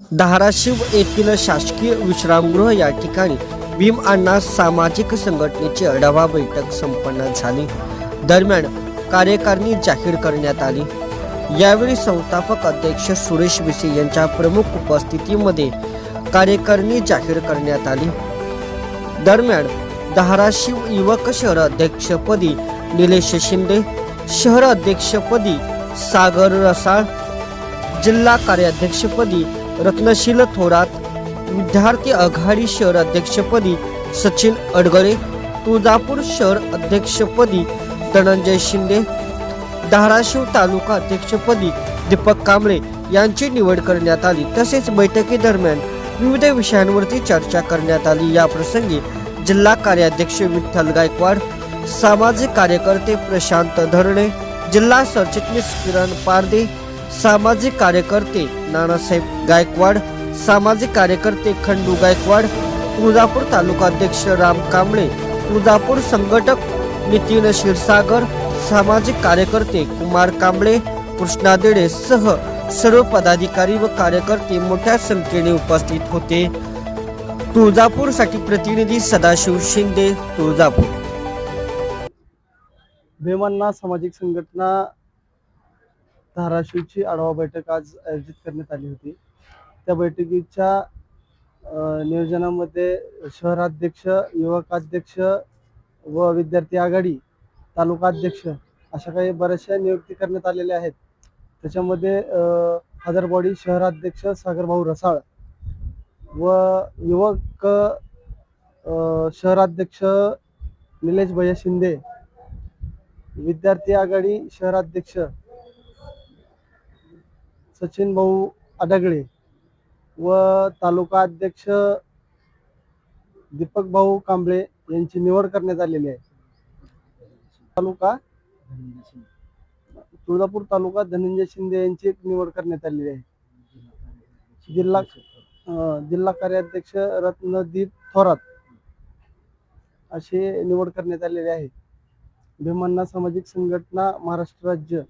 धाराशिव येथील शासकीय विश्रामगृह या ठिकाणी भीम अण्णा सामाजिक संघटनेची आढावा बैठक संपन्न झाली. दरम्यान कार्यकारिणी जाहीर करण्यात आली. यावेळी संस्थापक अध्यक्ष सुरेश विसे यांच्या प्रमुख उपस्थितीमध्ये कार्यकारिणी जाहीर करण्यात आली. दरम्यान धाराशिव युवक शहर अध्यक्षपदी निलेश शिंदे शहर अध्यक्षपदी सागर रसाळ जिल्हा कार्याध्यक्षपदी रत्नशील थोरात विद्यार्थी आघाडी शहर अध्यक्षपदी सचिन अडगळे तुळजापूर शहर अध्यक्षपदी धनंजय शिंदे धाराशिव तालुका अध्यक्षपदी दीपक कांबळे यांची निवड करण्यात आली. तसेच बैठकीदरम्यान विविध विषयांवरती चर्चा करण्यात आली. या प्रसंगी जिल्हा कार्याध्यक्ष विठ्ठल गायकवाड सामाजिक कार्यकर्ते प्रशांत धरणे जिल्हा सरचिटणीस किरण पारदे सामाजिक कार्यकर्ते नानासाहेब गायकवाड सामाजिक कार्यकर्ते खंडू गायकवाड तुळजापूर तालुका अध्यक्ष राम कांबळे तुळजापूर संघटक नितीन क्षीरसागर सामाजिक कार्यकर्ते कुमार कांबळे कृष्णा देडे सह सर्व पदाधिकारी व कार्यकर्ते मोठ्या संख्येने उपस्थित होते. तुळजापूरसाठी प्रतिनिधी सदाशिव शिंदे तुळजापूर. भीमांना सामाजिक संघटना धाराशिवची आढावा बैठक आज आयोजित करण्यात आली होती. त्या बैठकीच्या नियोजनामध्ये शहराध्यक्ष युवकाध्यक्ष व विद्यार्थी आघाडी तालुका अध्यक्ष अशा काही बऱ्याचशा नियुक्ती करण्यात आलेल्या आहेत. त्याच्यामध्ये हजारबॉडी शहराध्यक्ष सागरभाऊ रसाळ व युवक शहराध्यक्ष निलेश भैया शिंदे विद्यार्थी आघाडी शहराध्यक्ष सचिन भाऊ अडगळे व तालुका अध्यक्ष दीपक भाऊ कांबळे यांची निवड करण्यात आलेली आहे. तालुका तुळजापूर तालुका धनंजय शिंदे यांची एक निवड करण्यात आलेली आहे. जिल्हा जिल्हा कार्याध्यक्ष रत्नदीप थोरात अशी निवड करण्यात आलेली आहे. भीमांना सामाजिक संघटना महाराष्ट्र राज्य.